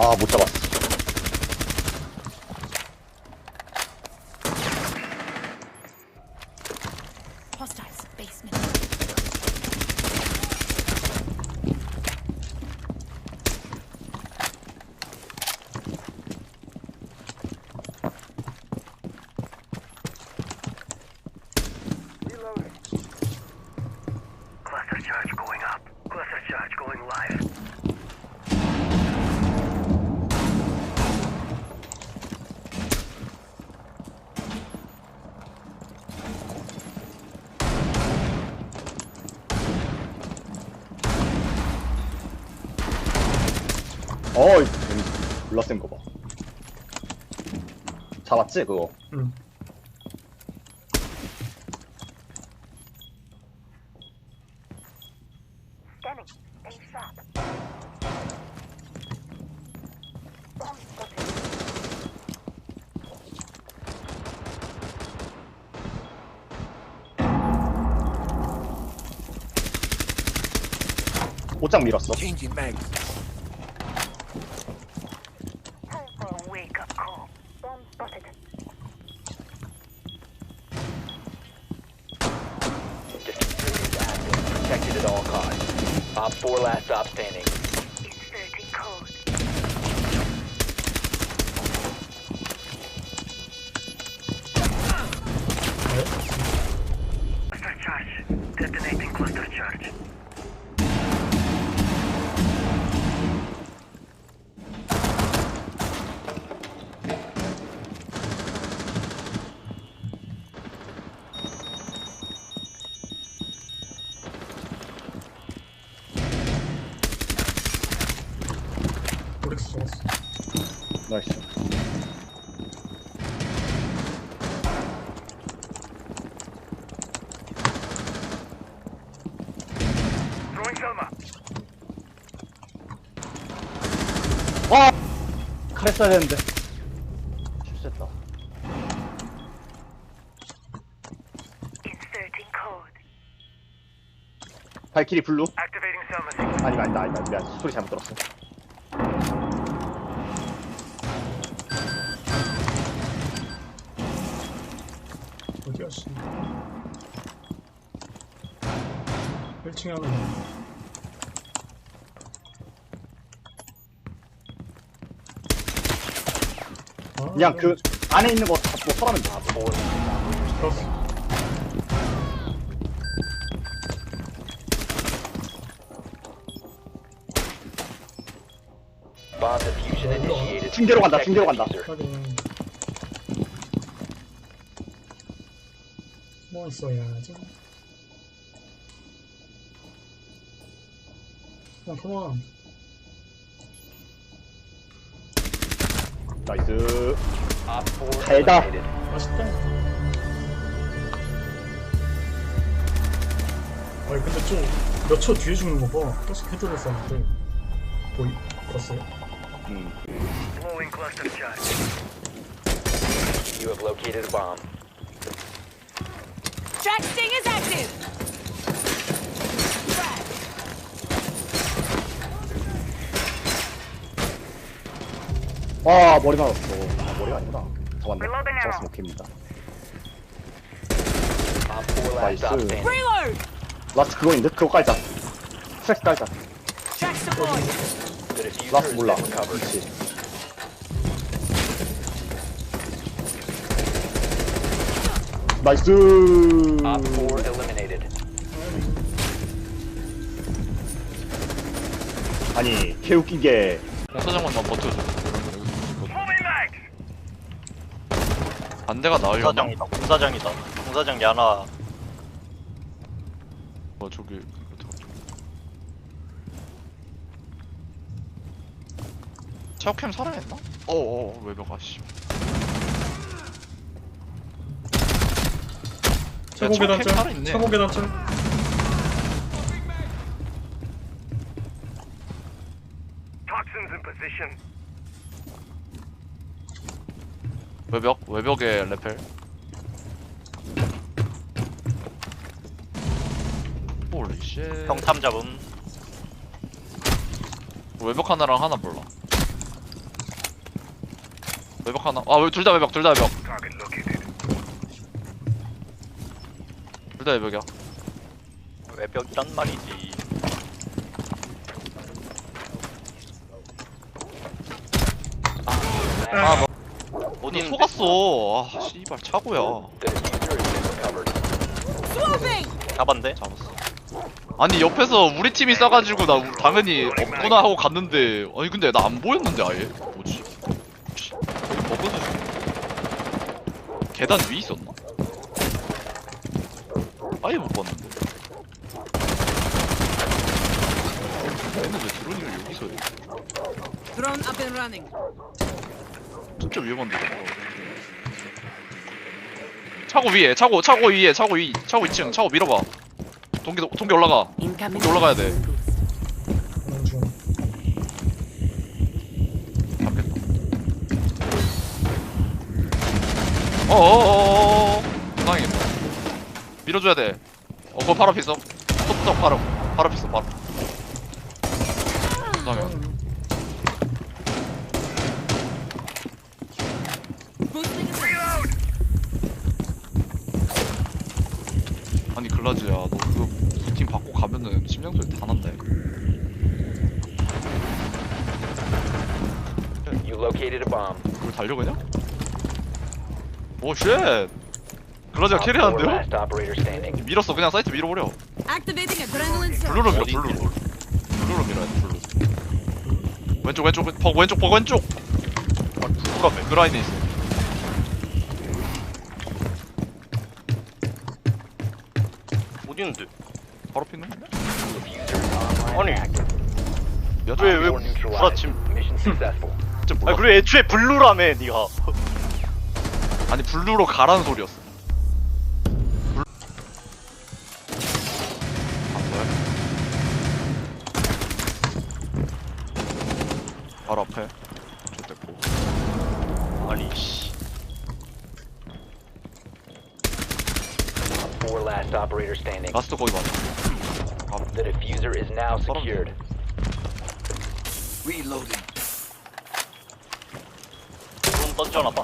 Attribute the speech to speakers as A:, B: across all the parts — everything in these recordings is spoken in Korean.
A: 아, 못 잡았어. 어이, 블러센 거 봐. 잡았지, 그거?
B: 응.
A: 옷장 밀었어.
C: Changing mags.
D: stop
C: stand.
A: 와! 칼 써야 되는데. 실수했다.
E: Code.
A: 발키리 블루? 아니, 아니다, 아니다. 미안. 소리 잘못 들었어.
B: 씨. 1층에 하나 있네. 아,
A: 그냥 그 안에 있는 거 잡고 서라면 돼.
D: 4 last
B: 들었어.
D: Bomb diffusion initiated.
A: 층대로 간다, 층대로 간다.
B: 확인. 뭐 있어야지. 어, 컴온.
A: 나이스.
D: Op 4
A: 달다.
B: 맛있다. 아니, 근데 좀 몇 초 뒤에 죽는 거 봐. 계속 헤드를 쐈는데. 보이, 봤어요?
A: 음.
C: Charge.
D: You have located a bomb.
F: Track sting is active. Frag.
A: 아, 머리 맞았어. 아, 머리가 아니구나. 잡았네.
E: Reloading
A: 잡았으면
E: arrow.
A: 오케이입니다.
D: Op 4 last
A: Nice.
D: stop standing.
F: Reload.
A: 라스트 그거인데? 그거 깔자. 트랙 깔자.
F: Track deployed.
D: The diffuser
A: 라스트
D: has
A: 몰라.
D: been recovered.
A: 그렇지. 나이스.
D: Op 4 eliminated.
A: 아니, 개 웃긴 게
G: 공사장만 버텨줘.
C: Moving mags.
G: 반대가 나으려나?
H: 공사장이다 공사장이다 공사장 야나
G: 어, 저기 어떡하지? 차오캠 살아있나? 어어 외벽 아씨
B: 최고
G: 야,
B: 계단
G: 참 살아있네.
B: 짤. 최고 계단 짤.
C: Toxins in position.
G: 외벽 외벽에 레펠 홀리 쉣
H: 평탐 잡음
G: 외벽 하나랑 하나 몰라 외벽 하나 아 둘 다 외벽 둘 다 외벽
C: Target located.
G: 둘다 외벽이야
H: 외벽이란 말이지.
G: 아너
H: 어디 있는데?
G: 속았어 아 씨발 차고야!
H: 잡았네.
G: 잡았어 아니 옆에서 우리 팀이 싸가지고 나 우- 당연히 없구나 하고 갔는데 아니 근데 나 안 보였는데 아예 뭐지 씨, 버그도 계단 위에 있었나? 아예 못 봤는데 얘는 왜 드론이를 여기서 해?
F: Drone up and running.
G: 진짜 위험한데 이거. 차고 위에 차고 차고 위에 차고 위 차고 2층 차고 밀어봐 동기 동기 올라가
F: Incoming.
G: 동기 올라가야 돼
B: 가는 중.
G: 상황이겠다 밀어줘야 돼 어 그거 바로 앞에 있어 톱톱 바로. 바로 앞에 있어 바로.
F: is ready.
G: 아니 글라즈야. 너 그거 두팀 받고 가면은 심장소리 다 난다 이거.
D: You located a bomb.
G: 그걸 달려 그냥? 오 쉣
D: four
G: 캐리하는데요?
D: last operator standing.
G: 밀었어 그냥 사이트 밀어버려
F: Activating adrenaline surge.
G: 블루로 밀어 블루로 블루로 밀어야 돼 블루 왼쪽 왼쪽 버 왼쪽 버 왼쪽 아 블루가 백그라인에 있어
H: 어디 있는데?
G: 바로 피는
H: 아니, 왜,
D: Op
H: 왜
D: four neutralized.
H: 구라침.
D: Mission successful.
G: 진짜 몰라
H: 아, 그리고 애초에 블루라며, 니가.
G: 아니 블루로 가라는 소리였어
D: four last operator standing.
G: 라스트 거기 맞아 아,
D: The diffuser is now
G: 사람
D: secured.
H: 드론 던져놔봐.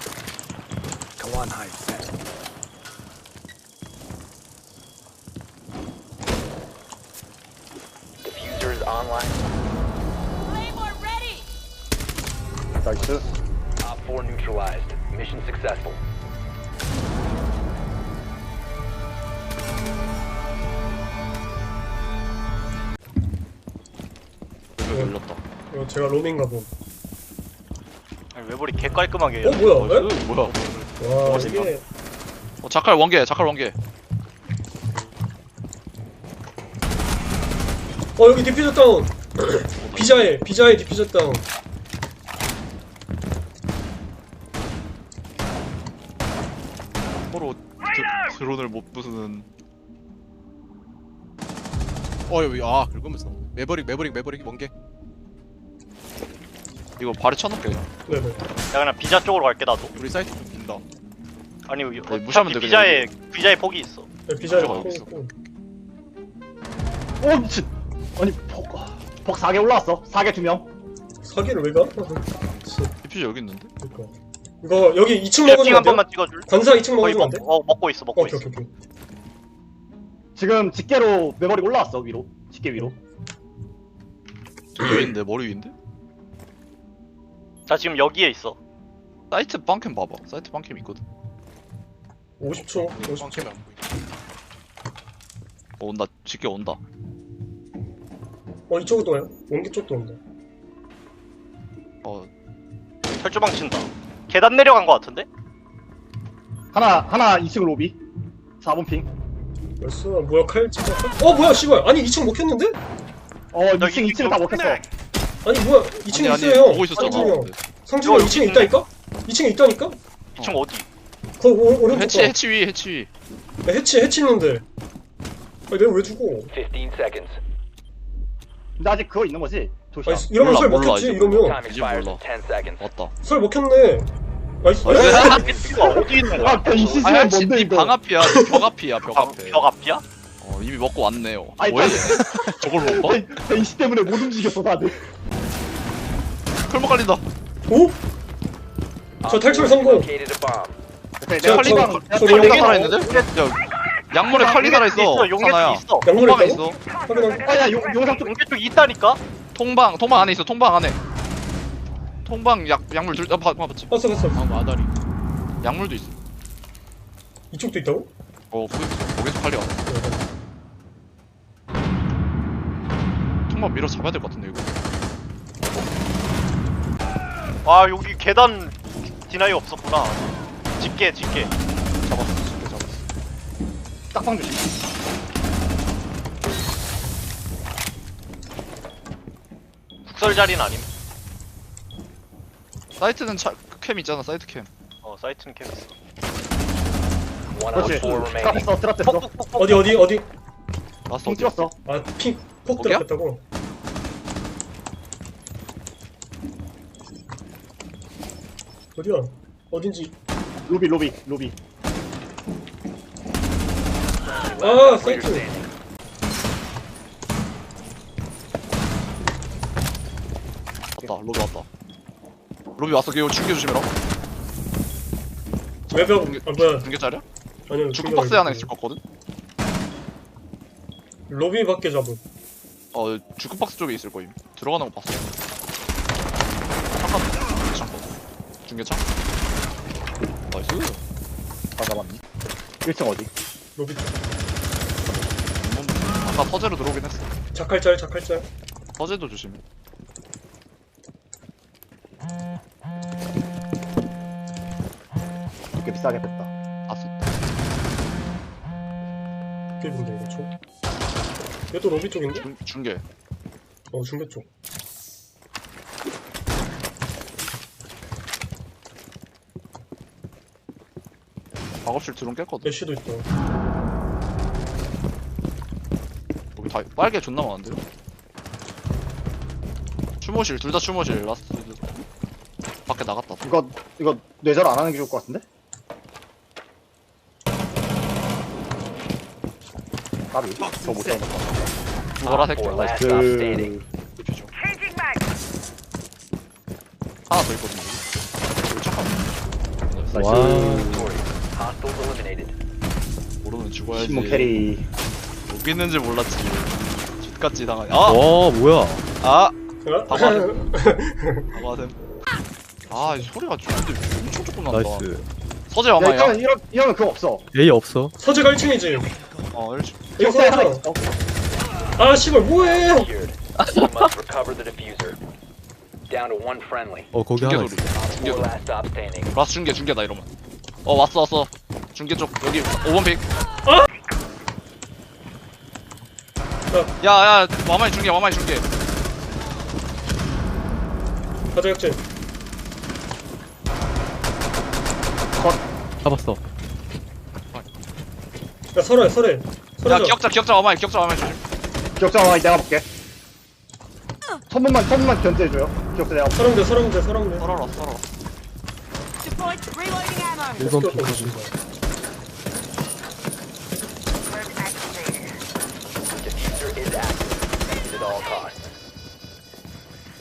D: Diffuser is online.
F: Claymore ready!
A: 나이스.
D: Op four neutralized. Mission successful.
B: 제가 롬인가 봄.
H: 아니, 외벌이 개 깔끔하게.
B: 어 뭐야? 에?
G: 뭐야
B: 와 이게
G: 어 자칼 원개 자칼 원개
B: 어 여기 디퓨저 다운. 비자에 비자에 디퓨저 다운.
G: 서로 드, 드론을 못 부수는
I: 어 여기 아 긁으면서 매버릭 매버릭 매버릭 원개
G: 이거 발에 쳐놓게 그냥
B: 네네.
H: 야, 그냥 비자 쪽으로 갈게, 나도.
I: 우리 사이트 좀 빈다
H: 아니, 여기
G: 네, 무시하면
H: 어차피
G: 돼,
H: 비자에, 비자에 폭이 있어.
B: 네, 비자에
G: 어디 있어?
A: 오 미친. 아니 폭. 폭 4개 올라왔어. 4개 두 명.
B: 사기를 왜 가? 씨,
G: 디퓨저 여기 있는데?
B: 그니까. 이거 여기 2층
H: 핑
B: 먹어주면
H: 한
B: 돼요?
H: 번만 찍어줄?
B: 관사 2층
H: 거의
B: 먹어주면 안 돼?
H: 먹, 어, 먹고 있어, 먹고
B: 오케이
H: 있어.
B: 오케이 오케이.
A: 지금 집게로 메모리 올라왔어 위로. 집게 위로.
G: 저기 위인데 머리 위인데?
H: 자, 지금 여기에 있어.
G: 사이트 빵캠 봐봐 사이트 빵캠 있거든
B: 50초. 50초.
I: 방캠이 안 보이네
G: 어 온다 직계 온다
B: 어 이쪽도 와요. 원기 쪽도 온다.
G: 어
H: 철조망 친다. 계단 내려간 거 같은데?
A: 하나 하나 2층 로비. 4번 핑.
B: 됐어. 뭐야 칼 진짜. 칼- 어 뭐야 씨발. 아니 2층 먹혔는데?
A: 어 2층 2층 다 먹혔어.
B: 아니 뭐야 2층에
G: 아니 아니
B: 있어요 형.
G: 보고.
B: 상준이 형
H: 이거
B: 2층에 있다니까? 2층에 있다니까?
H: 2층 어디?
B: 거 오, 오른쪽
G: 해치
B: 거.
G: 해치 위 해치 위
B: 야, 해치 해치는데. 아니 내가 왜 죽어?
D: 15 seconds.
A: 근데 아직 그거 있는 거지? 조심.
B: 아니 이러면
G: 몰라,
B: 설
G: 몰라,
B: 먹혔지
G: 이제
B: 이러면
D: Time
G: 이제
D: expires
G: 몰라.
D: in 10 seconds.
G: 왔다
B: 설 먹혔네. 나이스.
H: 해치가 어디 있는 거야?
A: 아, 이 시즌은
G: 아니 해치
A: 뭔데 이거?
G: 방 앞이야 네벽 앞이야 벽
H: 벽,
G: 앞에
H: 벽 앞이야?
G: 어 이미 먹고 왔네요
A: 아니,
G: 뭐야 저걸 못 봐?
A: 베이시 때문에 못 움직였어 다들.
G: 클먹 갈린다
B: 오? 저 탈출 성공.
A: 네,
B: 저-
A: 칼리방
B: 저-
A: 칼리방
B: 용기
G: 살아 있는데? 야 약물에 칼리 살아 있어
H: 용계
G: 사나야
H: 쪽 있어.
B: 양물에
G: 통방
B: 있다고?
G: 있어.
A: 아야 용상 쪽
H: 용계 쪽 있다니까.
G: 통방 통방 안에 있어 통방 안에 통방 약 약물 둘 아, 봐, 봐, 봤지?
B: 봤어 봤어.
I: 아 마다리
G: 약물도 있어
B: 이쪽도 있다고?
G: 어 거기 거기서 칼리 가 통방 밀어 잡아야 될 것 같은데 이거
H: 아 여기 계단 디나이 없었구나. 집게 집게.
G: 잡았어 진짜 잡았어
A: 딱방 조심
H: 국설 자리는 아님.
G: 사이트는 차, 캠 있잖아 사이트 캠
H: 어 사이트는 캠 있어.
A: 그렇지
D: four remaining.
A: 트랍 했어 트랍 했어
B: 어디 어디 어디?
G: 어디
A: 찍었어
B: 아핑폭
G: 거기야?
B: 들어갔다고. 어디야? 어딘지.
A: 로비 로비 로비
B: 아 사이트.
G: 왔다 로비 왔다 로비 왔어 이거 중계 조심해라
B: 외벽 아 뭐야?
G: 중계 짜리야?
B: 아니요.
G: 주크박스
B: 중계가
G: 하나. 있을 것 같거든?
B: 로비 밖에 잡은.
G: 어 주크박스 쪽에 있을 거임 들어가는 거 봤어 잠깐 잠깐 중계창 나이스
A: 다 잡았니 1층 어디
B: 로비 쪽.
G: 음, 아까 서재로 들어오긴 했어
B: 자칼짤 자칼짤.
G: 서재도 조심해
A: 꽤 비싸게 뺐다
G: 아스
B: 꽤 본데 이거 총. 얘도 로비 쪽인데?
G: 중, 중계
B: 어 중계 쪽.
G: 작업실 드론 깼거든
B: 애쉬도 있다.
G: 여기 다 빨개 존나 많은데요? 추모실 둘 다 추모실 라스트 밖에 나갔다
A: 이거 이거 뇌절 안 하는 게 좋을 것 같은데? 까비 저못 잡는 거
G: 죽어라 새끼야.
A: 그
E: Changing mag.
G: 하나 더 있거든 여기 여기 잠깐
A: 나이스
D: Victorious. Hostiles eliminated.
G: 모르면 죽어야지
A: 신문 캐리
G: 여기 있는지 몰랐지 쥐같이 당하니 아!
J: 와 뭐야
G: 아!
B: 아?
G: 봐봐. 봐봐셈 아, 이 소리가 좀 근데 엄청 조금 난다
J: 나이스
G: 서재
A: 야
G: 왕아야
A: 이러면 이러, 이러면 그거 없어
J: A 없어
B: 서재가 1층이지.
G: 어 1층
B: 이거
A: 하나. 있어
B: 아 씨발 뭐해?
D: Secured. You must recover the diffuser. Down to one friendly.
J: 어 거기
G: 중계
J: 하나
G: 소리
J: 있어
G: 중계
D: Four
G: 소리
D: last stop standing.
G: 라스 중계 중계다 이러면 어 왔어 왔어 중계 쪽 여기 5번 픽 야야 와마이 중계 와마이 중계
B: 가자 역전.
J: 잡았어
B: 야 설해 설해.
G: 야
B: 설해.
G: 기억자 기억자 와마이 기억자 와마이
A: 기억자 하나 내가 볼게 천문만 천문만 견제해줘요 기억자 내가 볼게
B: 사람들 사람들 사람들.
G: 살아라 살아라
F: Deployed. Reloading ammo.
J: 1번
B: 어,
J: 픽
B: 씨발.
E: Web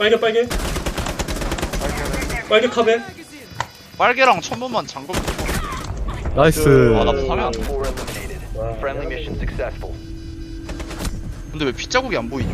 B: 빨개 빨개. 빨개 카베.
G: 빨개랑 잠그면 될것
J: 나이스
G: 아, 나 사면 안.
B: 와.
D: Friendly mission successful.
G: 근데 왜 핏자국이 안 보이니